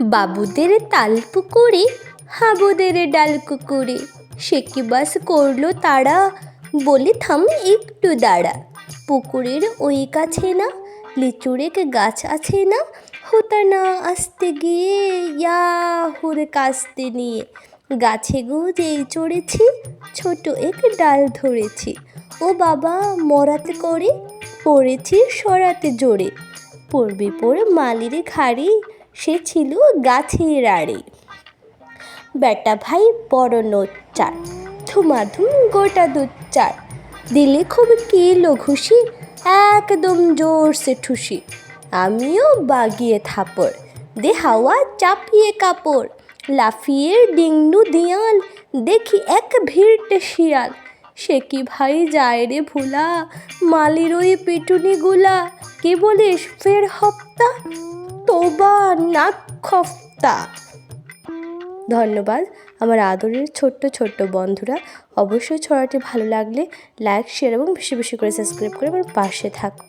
বাবুদের তাল পুকুরে, হাবুদের ডাল কুকুরে সে কি বাস করল তারা? বলে, থাম একটু দাঁড়া। পুকুরের ওই কাছে না লিচুড়েক গাছ আছে না হোতা না আসতে গিয়ে ইয়া হুরে কাস্তে নিয়ে। গাছে গো যেই চড়েছি, ছোট এক ডাল ধরেছি। ও বাবা, মরাতে করে পড়েছি সরাতে জোরে। পড়বে পড়ে মালির ঘাড়ি সে ছিল গাছের আড়ে। বেটা ভাই বড় নোচ্চার, ধুমাধুম গোটা দুচ্চার। দিলে খুব কিলো ঘুষি, একদম জোরসে ঠুসি। আমিও বাগিয়ে থাপড় দে হাওয়া চাপিয়ে কাপড়। লাফিয়ে ডিংনু দিয়াল, দেখি এক ভিড়টে শিয়াল। সে কি ভাই যায় রে ভুলা, মালির ওই পিটুনি গুলা কি বলিস ফের হপ্তা? খফতা ধন্যবাদ আমার আদরের ছোট্ট ছোট্ট বন্ধুরা। অবশ্যই ছড়াটি ভালো লাগলে লাইক শেয়ার এবং বেশি বেশি করে সাবস্ক্রাইব করে আমার পাশে থাকো